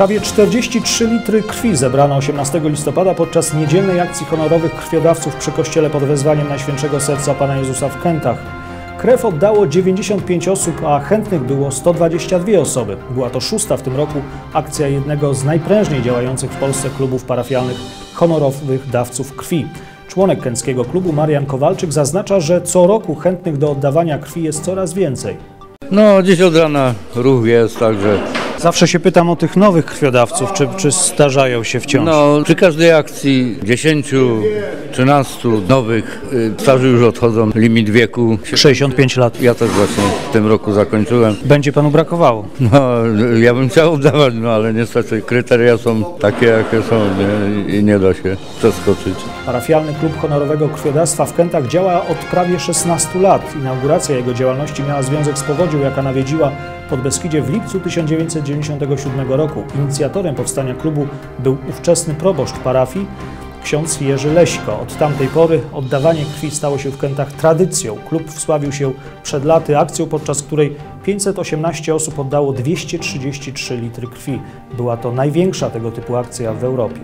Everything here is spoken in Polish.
Prawie 43 litry krwi zebrano 18 listopada podczas niedzielnej akcji honorowych krwiodawców przy kościele pod wezwaniem Najświętszego Serca Pana Jezusa w Kętach. Krew oddało 95 osób, a chętnych było 122 osoby. Była to szósta w tym roku akcja jednego z najprężniej działających w Polsce klubów parafialnych honorowych dawców krwi. Członek kęckiego klubu Marian Kowalczyk zaznacza, że co roku chętnych do oddawania krwi jest coraz więcej. No, dziś od rana ruch jest, także Zawsze się pytam o tych nowych krwiodawców, czy, czy starzają się wciąż. no, przy każdej akcji 10, 13 nowych, y, starzy już odchodzą, limit wieku. 65 lat. Ja też właśnie w tym roku zakończyłem. Będzie panu brakowało. No, ja bym chciał oddawać, no ale niestety kryteria są takie, jakie są nie? i nie da się przeskoczyć. Parafialny Klub Honorowego Krwiodawstwa w Kętach działa od prawie 16 lat. Inauguracja jego działalności miała związek z powodzią, jaka nawiedziła Podbeskidzie w lipcu 1997 roku. Inicjatorem powstania klubu był ówczesny proboszcz parafii, ksiądz Jerzy Leśko. Od tamtej pory oddawanie krwi stało się w Kętach tradycją. Klub wsławił się przed laty akcją, podczas której 518 osób oddało 233 litry krwi. Była to największa tego typu akcja w Europie.